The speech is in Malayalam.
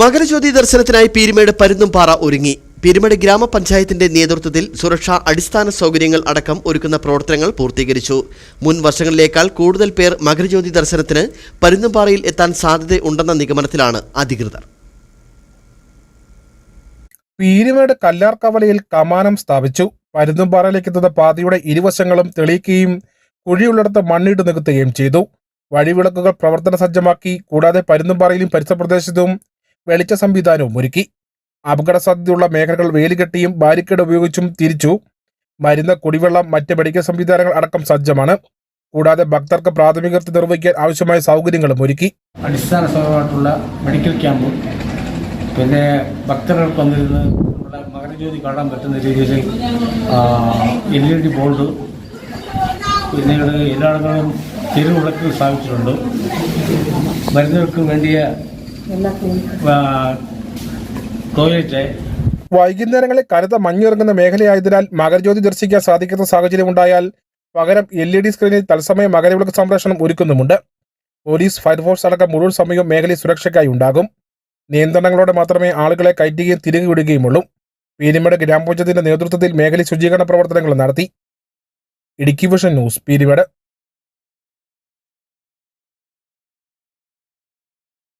മകരജ്യോതി ദർശനത്തിനായി പീരുമേട് പരുന്തുംപാറ ഒരുങ്ങി. പീരുമേട് ഗ്രാമപഞ്ചായത്തിന്റെ നേതൃത്വത്തിൽ സുരക്ഷാ അടിസ്ഥാന സൗകര്യങ്ങൾ അടക്കം ഒരുക്കുന്ന പ്രവർത്തനങ്ങൾ പൂർത്തീകരിച്ചു. മുൻ വർഷങ്ങളിലേക്കാൾ കൂടുതൽ പേർ മകരജ്യോതി ദർശനത്തിന് പരുന്തുംപാറയിൽ എത്താൻ സാധ്യതയുണ്ടെന്ന നിഗമനത്തിലാണ് അധികൃതർ. പീരുമേട് കല്ലാർക്കവലയിൽ കമാനം സ്ഥാപിച്ചു. പരുന്തുംപാറയിലേക്ക് എത്തുന്ന പാതയുടെ ഇരുവശങ്ങളും തെളിയിക്കുകയും കുഴിയുള്ളിടത്ത് മണ്ണിട്ട് നികത്തുകയും ചെയ്തു. വഴിവിളക്കുകൾ പ്രവർത്തന സജ്ജമാക്കി. കൂടാതെ പരുന്തുംപാറയിലും പരിസര പ്രദേശത്തും വെളിച്ച സംവിധാനവും ഒരുക്കി. അപകട സാധ്യതയുള്ള മേഖലകൾ വേലികെട്ടിയും ബാരിക്കേഡ് ഉപയോഗിച്ചും തിരിച്ചു. മരുന്ന് കുടിവെള്ളം മറ്റ് മെഡിക്കൽ സംവിധാനങ്ങൾ അടക്കം സജ്ജമാണ്. കൂടാതെ ഭക്തർക്ക് പ്രാഥമിക നിർവഹിക്കാൻ ആവശ്യമായ സൗകര്യങ്ങളും ഒരുക്കി. അടിസ്ഥാന സൗകര്യമായിട്ടുള്ള മെഡിക്കൽ ക്യാമ്പ്. പിന്നെ ഭക്തർക്ക് വന്നിരുന്ന് മകരജ്യോതി കാണാൻ പറ്റുന്ന രീതിയിൽ എൽ ഇ ഡി ബോർഡ് പിന്നീട് എല്ലായിടങ്ങളിലും തിരുവിളക്കുകൾ സ്ഥാപിച്ചിട്ടുണ്ട്. മരുന്നുകൾക്ക് വേണ്ടിയ ടോയ്ലറ്റ് വൈകുന്നേരങ്ങളിൽ കനത്ത മഞ്ഞിറങ്ങുന്ന മേഖലയായതിനാൽ മകരജ്യോതി ദർശിക്കാൻ സാധിക്കാത്ത സാഹചര്യമുണ്ടായാൽ പകരം എൽ ഇ ഡി സ്ക്രീനിൽ തത്സമയ മകരവിളക്ക് സംരക്ഷണം ഒരുക്കുന്നുമുണ്ട്. പോലീസ് ഫയർഫോഴ്സ് അടക്കം മുഴുവൻ സമയവും മേഖലയിൽ സുരക്ഷയ്ക്കായി ഉണ്ടാകും. നിയന്ത്രണങ്ങളോടെ മാത്രമേ ആളുകളെ കയറ്റുകയും തിരികെ വിടുകയുമുള്ളൂ പീരിമേട് ഗ്രാമപഞ്ചായത്തിന്റെ നേതൃത്വത്തിൽ മേഖലയിൽ ശുചീകരണ പ്രവർത്തനങ്ങൾ നടത്തി. Idukki vision news Peermade.